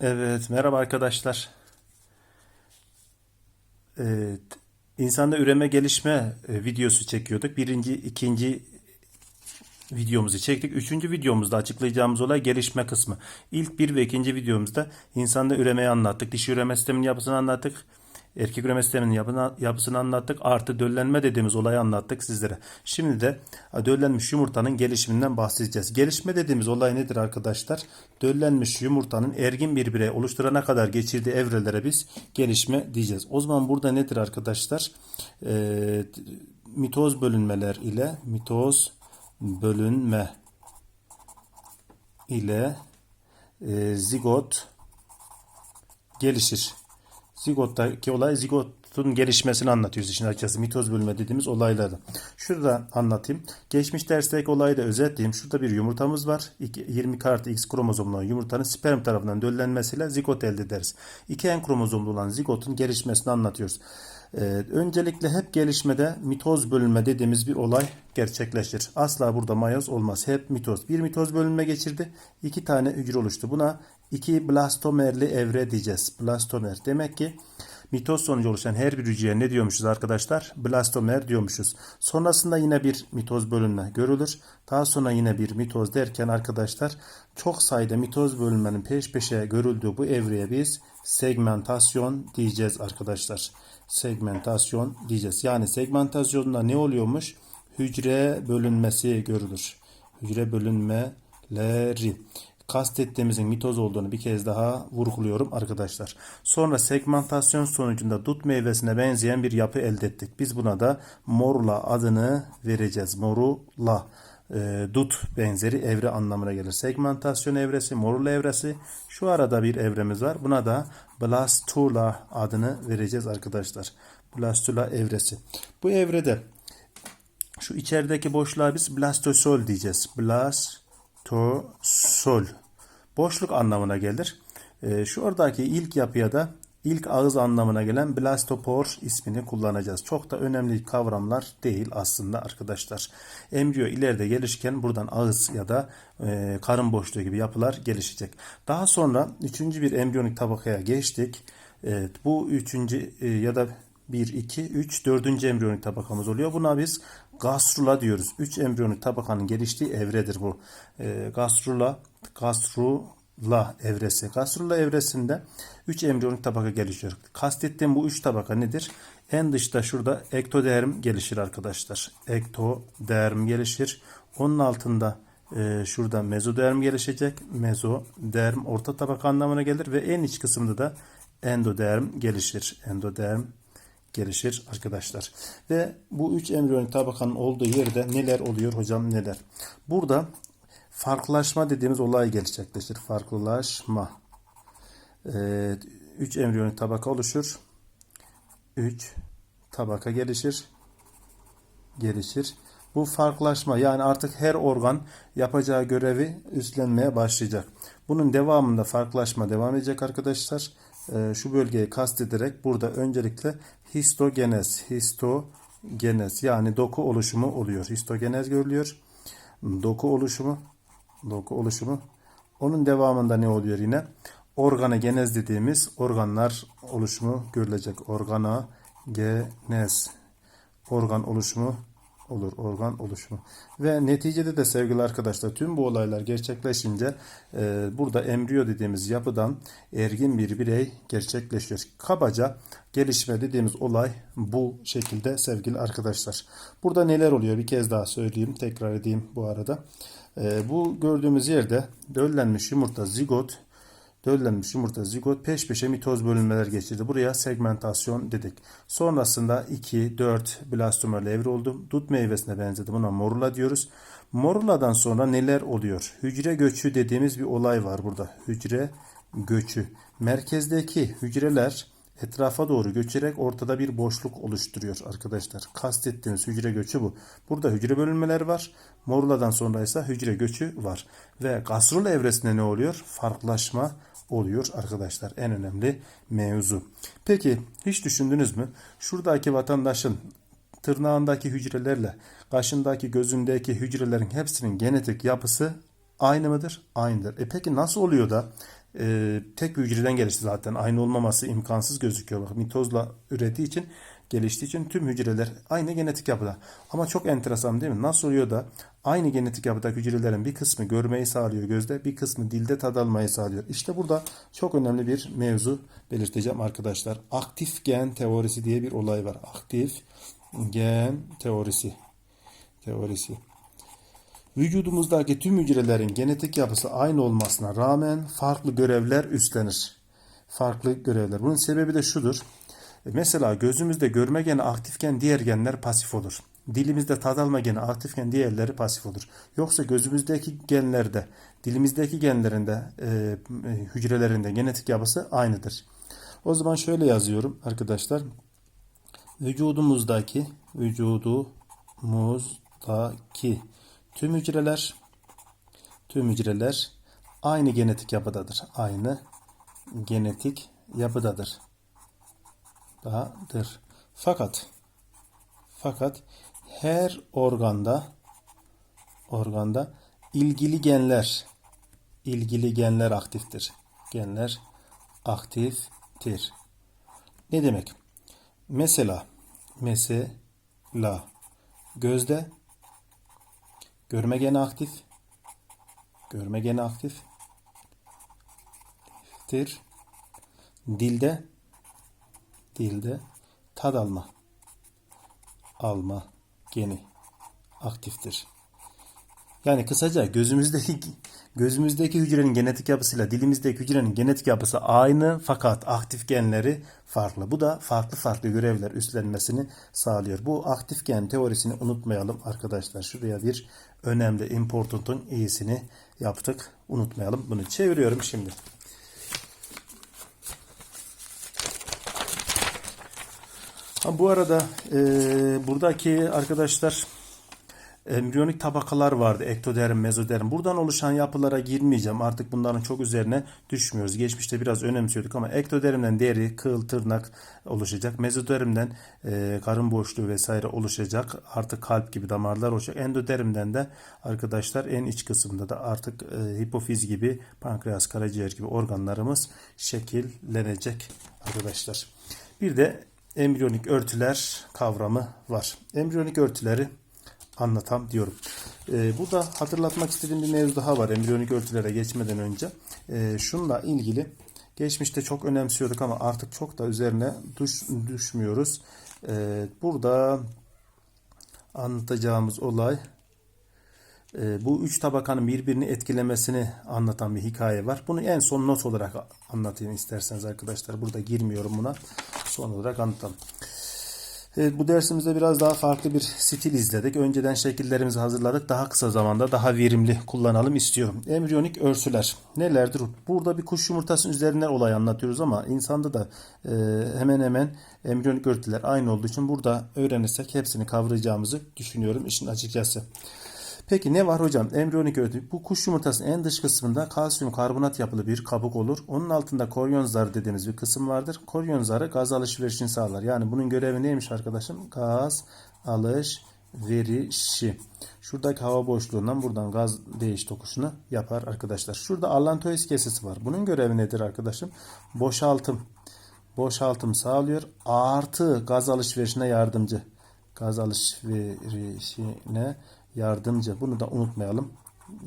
Evet, merhaba arkadaşlar. Evet, insanda üreme gelişme e, videosu çekiyorduk. Birinci, ikinci videomuzu çektik. Üçüncü videomuzda açıklayacağımız olay gelişme kısmı. İlk bir ve ikinci videomuzda insanda üremeyi anlattık. Dişi üreme sisteminin yapısını anlattık. Erkek üreme sisteminin yapına- yapısını anlattık. Artı döllenme dediğimiz olayı anlattık sizlere. Şimdi de döllenmiş yumurtanın gelişiminden bahsedeceğiz. Gelişme dediğimiz olay nedir arkadaşlar? Döllenmiş yumurtanın ergin bir birey oluşturana kadar geçirdiği evrelere biz gelişme diyeceğiz. O zaman burada nedir arkadaşlar? Ee, mitoz bölünmeler ile mitoz bölünme ile e, zigot gelişir. Zigottaki olay zigotun gelişmesini anlatıyoruz işin açıkçası. Mitoz bölünme dediğimiz olayları. Şurada anlatayım. Geçmiş dersteki olayı da özetleyeyim. Şurada bir yumurtamız var. İki- 20 artı X kromozomlu yumurtanın sperm tarafından döllenmesiyle zigot elde ederiz. İki en kromozomlu olan zigotun gelişmesini anlatıyoruz. Ee, öncelikle hep gelişmede mitoz bölünme dediğimiz bir olay gerçekleşir. Asla burada mayoz olmaz. Hep mitoz. Bir mitoz bölünme geçirdi. iki tane hücre oluştu. Buna iki blastomerli evre diyeceğiz. Blastomer. Demek ki mitoz sonucu oluşan her bir hücreye ne diyormuşuz arkadaşlar? Blastomer diyormuşuz. Sonrasında yine bir mitoz bölünme görülür. Daha sonra yine bir mitoz derken arkadaşlar çok sayıda mitoz bölünmenin peş peşe görüldüğü bu evreye biz segmentasyon diyeceğiz arkadaşlar. Segmentasyon diyeceğiz. Yani segmentasyonda ne oluyormuş? Hücre bölünmesi görülür. Hücre bölünmeleri kastettiğimizin mitoz olduğunu bir kez daha vurguluyorum arkadaşlar. Sonra segmentasyon sonucunda dut meyvesine benzeyen bir yapı elde ettik. Biz buna da morula adını vereceğiz. Morula e, dut benzeri evre anlamına gelir. Segmentasyon evresi, morula evresi. Şu arada bir evremiz var. Buna da blastula adını vereceğiz arkadaşlar. Blastula evresi. Bu evrede şu içerideki boşluğa biz blastosol diyeceğiz. Blastosol. Boşluk anlamına gelir. Ee, şu oradaki ilk yapıya da ilk ağız anlamına gelen blastopor ismini kullanacağız. Çok da önemli kavramlar değil aslında arkadaşlar. Embriyo ileride gelişken buradan ağız ya da e, karın boşluğu gibi yapılar gelişecek. Daha sonra üçüncü bir embriyonik tabakaya geçtik. Evet, bu üçüncü e, ya da 1, 2, 3, 4. embriyonik tabakamız oluyor. Buna biz gastrula diyoruz. 3 embriyonik tabakanın geliştiği evredir bu. E, gastrula, gastrula evresi. Gastrula evresinde 3 embriyonik tabaka gelişiyor. Kastettiğim bu 3 tabaka nedir? En dışta şurada ektoderm gelişir arkadaşlar. Ektoderm gelişir. Onun altında e, şurada mezoderm gelişecek. Mezoderm orta tabaka anlamına gelir ve en iç kısımda da endoderm gelişir. Endoderm gelişir arkadaşlar. Ve bu üç embriyonik tabakanın olduğu yerde neler oluyor hocam neler? Burada farklılaşma dediğimiz olay gerçekleşir. Farklılaşma. Ee, üç embriyonik tabaka oluşur. Üç tabaka gelişir. Gelişir. Bu farklılaşma yani artık her organ yapacağı görevi üstlenmeye başlayacak. Bunun devamında farklılaşma devam edecek arkadaşlar. Ee, şu bölgeyi kastederek burada öncelikle histogenez, histogenez yani doku oluşumu oluyor. Histogenez görülüyor. Doku oluşumu, doku oluşumu. Onun devamında ne oluyor yine? Organogenez dediğimiz organlar oluşumu görülecek. Organogenez, organ oluşumu olur organ oluşumu. Ve neticede de sevgili arkadaşlar tüm bu olaylar gerçekleşince e, burada embriyo dediğimiz yapıdan ergin bir birey gerçekleşiyor. Kabaca gelişme dediğimiz olay bu şekilde sevgili arkadaşlar. Burada neler oluyor bir kez daha söyleyeyim tekrar edeyim bu arada. E, bu gördüğümüz yerde döllenmiş yumurta zigot Döllenmiş yumurta zigot peş peşe mitoz bölünmeler geçirdi. Buraya segmentasyon dedik. Sonrasında 2, 4 blastomerle evre oldu. Dut meyvesine benzedi. Buna morula diyoruz. Moruladan sonra neler oluyor? Hücre göçü dediğimiz bir olay var burada. Hücre göçü. Merkezdeki hücreler etrafa doğru göçerek ortada bir boşluk oluşturuyor arkadaşlar. Kastettiğimiz hücre göçü bu. Burada hücre bölünmeleri var. Moruladan sonra ise hücre göçü var. Ve gastrol evresinde ne oluyor? Farklılaşma oluyor arkadaşlar. En önemli mevzu. Peki hiç düşündünüz mü? Şuradaki vatandaşın tırnağındaki hücrelerle kaşındaki gözündeki hücrelerin hepsinin genetik yapısı aynı mıdır? Aynıdır. E peki nasıl oluyor da e, tek hücreden gelişti zaten. Aynı olmaması imkansız gözüküyor. Bak mitozla ürettiği için geliştiği için tüm hücreler aynı genetik yapıda. Ama çok enteresan değil mi? Nasıl oluyor da aynı genetik yapıdaki hücrelerin bir kısmı görmeyi sağlıyor gözde, bir kısmı dilde tad almayı sağlıyor. İşte burada çok önemli bir mevzu belirteceğim arkadaşlar. Aktif gen teorisi diye bir olay var. Aktif gen teorisi. Teorisi. Vücudumuzdaki tüm hücrelerin genetik yapısı aynı olmasına rağmen farklı görevler üstlenir. Farklı görevler. Bunun sebebi de şudur. E, Mesela gözümüzde görme geni aktifken diğer genler pasif olur. Dilimizde tad alma geni aktifken diğerleri pasif olur. Yoksa gözümüzdeki genlerde, dilimizdeki genlerinde, e, e, hücrelerinde genetik yapısı aynıdır. O zaman şöyle yazıyorum arkadaşlar. Vücudumuzdaki, vücudumuzdaki tüm hücreler, tüm hücreler aynı genetik yapıdadır. Aynı genetik yapıdadır dadır. Fakat fakat her organda organda ilgili genler ilgili genler aktiftir. Genler aktiftir. Ne demek? Mesela mesela gözde görme geni aktif. Görme geni aktiftir. Dilde. Dilde. Tad alma. Alma geni aktiftir. Yani kısaca gözümüzdeki gözümüzdeki hücrenin genetik yapısıyla dilimizdeki hücrenin genetik yapısı aynı fakat aktif genleri farklı. Bu da farklı farklı görevler üstlenmesini sağlıyor. Bu aktif gen teorisini unutmayalım arkadaşlar. Şuraya bir önemli important'ın iyisini yaptık. Unutmayalım. Bunu çeviriyorum şimdi. Ha, bu arada e, buradaki arkadaşlar embriyonik tabakalar vardı. Ektoderm, mezoderm. Buradan oluşan yapılara girmeyeceğim. Artık bunların çok üzerine düşmüyoruz. Geçmişte biraz önemsiyorduk ama ektodermden deri, kıl, tırnak oluşacak. Mezodermden e, karın boşluğu vesaire oluşacak. Artık kalp gibi damarlar olacak. Endodermden de arkadaşlar en iç kısımda da artık e, hipofiz gibi, pankreas, karaciğer gibi organlarımız şekillenecek arkadaşlar. Bir de embriyonik örtüler kavramı var. Embriyonik örtüleri anlatam diyorum. Ee, burada hatırlatmak istediğim bir mevzu daha var embriyonik örtülere geçmeden önce. Ee, şunla ilgili geçmişte çok önemsiyorduk ama artık çok da üzerine düş, düşmüyoruz. Ee, burada anlatacağımız olay e, bu üç tabakanın birbirini etkilemesini anlatan bir hikaye var. Bunu en son not olarak anlatayım isterseniz arkadaşlar. Burada girmiyorum buna. Son olarak anlatalım. Evet, bu dersimizde biraz daha farklı bir stil izledik. Önceden şekillerimizi hazırladık. Daha kısa zamanda daha verimli kullanalım istiyorum. Embriyonik örsüler nelerdir? Burada bir kuş yumurtasının üzerinden olay anlatıyoruz ama insanda da e, hemen hemen embriyonik örtüler aynı olduğu için burada öğrenirsek hepsini kavrayacağımızı düşünüyorum işin açıkçası. Peki ne var hocam? Embriyonik örtü. Bu kuş yumurtasının en dış kısmında kalsiyum karbonat yapılı bir kabuk olur. Onun altında koryon zarı dediğimiz bir kısım vardır. Koryon zarı gaz alışverişini sağlar. Yani bunun görevi neymiş arkadaşım? Gaz alışverişi. Şuradaki hava boşluğundan buradan gaz değiş tokuşunu yapar arkadaşlar. Şurada allantois kesesi var. Bunun görevi nedir arkadaşım? Boşaltım. Boşaltım sağlıyor. Artı gaz alışverişine yardımcı. Gaz alışverişine yardımcı. Bunu da unutmayalım.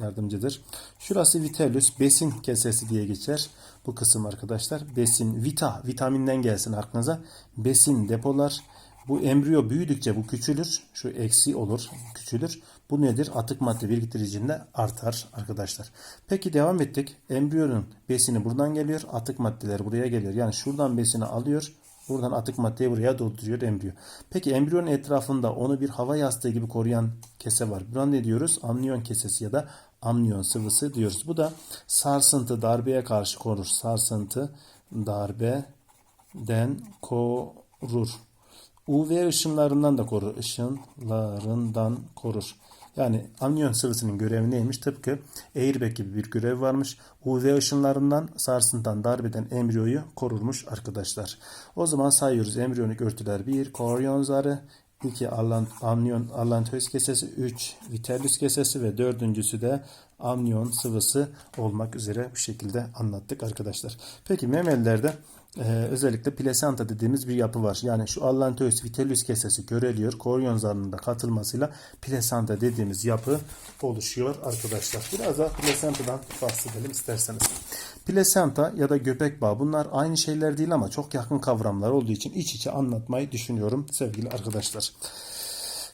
Yardımcıdır. Şurası vitellus besin kesesi diye geçer. Bu kısım arkadaşlar besin vita vitaminden gelsin aklınıza. Besin depolar. Bu embriyo büyüdükçe bu küçülür. Şu eksi olur, küçülür. Bu nedir? Atık madde biriktiricinde artar arkadaşlar. Peki devam ettik. Embriyonun besini buradan geliyor. Atık maddeler buraya geliyor. Yani şuradan besini alıyor. Buradan atık maddeyi buraya dolduruyor embriyo. Peki embriyonun etrafında onu bir hava yastığı gibi koruyan kese var. Buna ne diyoruz? Amniyon kesesi ya da amniyon sıvısı diyoruz. Bu da sarsıntı, darbeye karşı korur. Sarsıntı, darbeden korur. UV ışınlarından da korur. Işınlarından korur. Yani amniyon sıvısının görevi neymiş? Tıpkı airbag gibi bir görev varmış. UV ışınlarından, sarsıntıdan, darbeden embriyoyu korurmuş arkadaşlar. O zaman sayıyoruz. Embriyonik örtüler 1. Koryon zarı 2. Amniyon allantois kesesi 3. Vitellus kesesi ve dördüncüsü de amniyon sıvısı olmak üzere bu şekilde anlattık arkadaşlar. Peki memelilerde e, özellikle plasenta dediğimiz bir yapı var. Yani şu allantois vitellus kesesi göreliyor. Koryon zarının da katılmasıyla plasenta dediğimiz yapı oluşuyor arkadaşlar. Biraz daha plasentadan bahsedelim isterseniz. Plasenta ya da göbek bağı bunlar aynı şeyler değil ama çok yakın kavramlar olduğu için iç içe anlatmayı düşünüyorum sevgili arkadaşlar.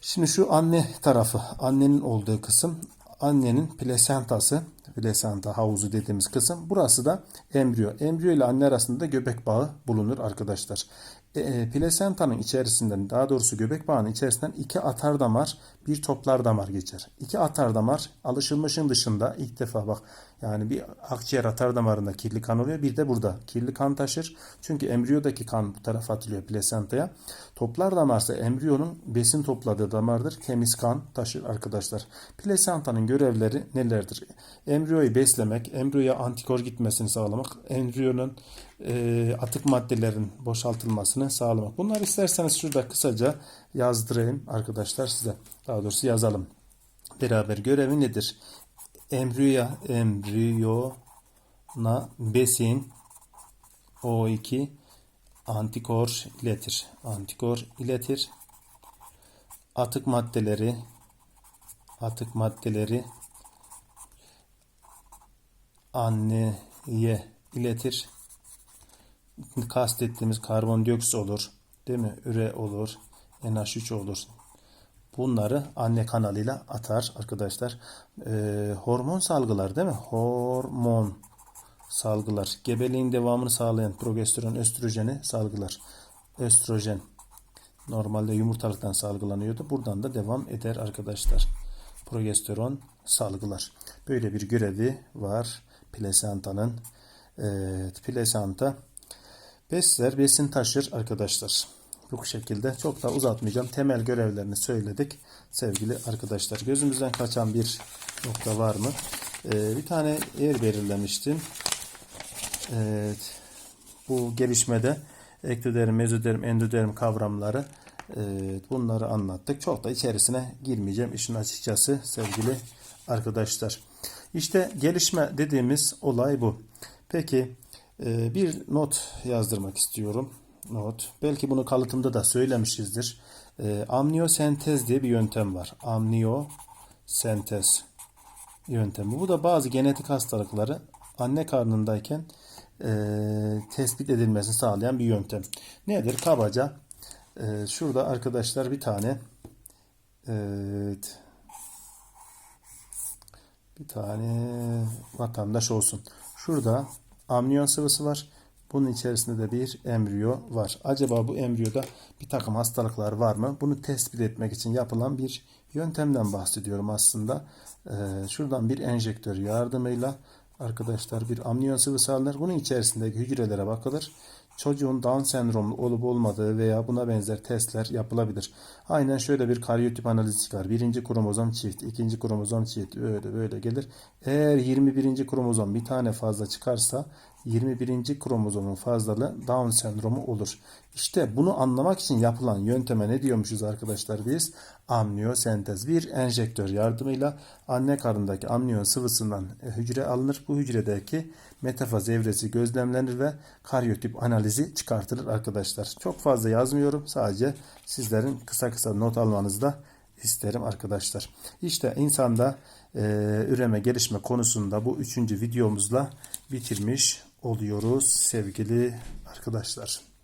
Şimdi şu anne tarafı, annenin olduğu kısım, annenin plasentası, plasenta havuzu dediğimiz kısım. Burası da embriyo. Embriyo ile anne arasında göbek bağı bulunur arkadaşlar. E, e, plasentanın içerisinden, daha doğrusu göbek bağının içerisinden iki atar damar, bir toplar damar geçer. İki atar damar alışılmışın dışında ilk defa bak yani bir akciğer atar damarında kirli kan oluyor. Bir de burada kirli kan taşır. Çünkü embriyodaki kan bu tarafa atılıyor plasentaya. Toplar damarsa embriyonun besin topladığı damardır. Temiz kan taşır arkadaşlar. Plasentanın görevleri nelerdir? Embriyoyu beslemek, embriyoya antikor gitmesini sağlamak, embriyonun e, atık maddelerin boşaltılmasını sağlamak. Bunları isterseniz şurada kısaca yazdırayım arkadaşlar size. Daha doğrusu yazalım. Beraber görevi nedir? Embriyoya embriyona besin O2 antikor iletir. Antikor iletir. Atık maddeleri atık maddeleri anneye iletir. Kastettiğimiz karbondioksit olur. Değil mi? Üre olur. NH3 olur. Bunları anne kanalıyla atar arkadaşlar. Ee, hormon salgılar değil mi? Hormon salgılar. Gebeliğin devamını sağlayan progesteron, östrojeni salgılar. Östrojen normalde yumurtalıktan salgılanıyordu. Buradan da devam eder arkadaşlar. Progesteron salgılar. Böyle bir görevi var plasentanın. Evet, plasenta besler, besin taşır arkadaşlar. Bu şekilde çok da uzatmayacağım. Temel görevlerini söyledik sevgili arkadaşlar. Gözümüzden kaçan bir nokta var mı? Ee, bir tane yer belirlemiştim. Evet. Bu gelişmede ektoderm, mezoderm, endoderm kavramları evet, bunları anlattık. Çok da içerisine girmeyeceğim işin açıkçası sevgili arkadaşlar. İşte gelişme dediğimiz olay bu. Peki e, bir not yazdırmak istiyorum. Not. Belki bunu kalıtımda da söylemişizdir. E, amniyosentez diye bir yöntem var. Amniyosentez yöntemi. Bu da bazı genetik hastalıkları anne karnındayken e, tespit edilmesini sağlayan bir yöntem. Nedir? Kabaca e, şurada arkadaşlar bir tane evet, bir tane vatandaş olsun. Şurada amniyon sıvısı var. Bunun içerisinde de bir embriyo var. Acaba bu embriyoda bir takım hastalıklar var mı? Bunu tespit etmek için yapılan bir yöntemden bahsediyorum aslında. Ee, şuradan bir enjektör yardımıyla arkadaşlar bir amniyon sıvısı alınır. Bunun içerisindeki hücrelere bakılır. Çocuğun Down sendromlu olup olmadığı veya buna benzer testler yapılabilir. Aynen şöyle bir karyotip analizi çıkar. Birinci kromozom çift, ikinci kromozom çift öyle böyle gelir. Eğer 21. kromozom bir tane fazla çıkarsa 21. kromozomun fazlalığı Down sendromu olur. İşte bunu anlamak için yapılan yönteme ne diyormuşuz arkadaşlar biz? Amniyosentez. Bir enjektör yardımıyla anne karnındaki amniyon sıvısından hücre alınır. Bu hücredeki metafaz evresi gözlemlenir ve karyotip analizi çıkartılır arkadaşlar. Çok fazla yazmıyorum. Sadece sizlerin kısa kısa not almanızı da isterim arkadaşlar. İşte insanda e, üreme gelişme konusunda bu üçüncü videomuzla bitirmiş oluyoruz sevgili arkadaşlar.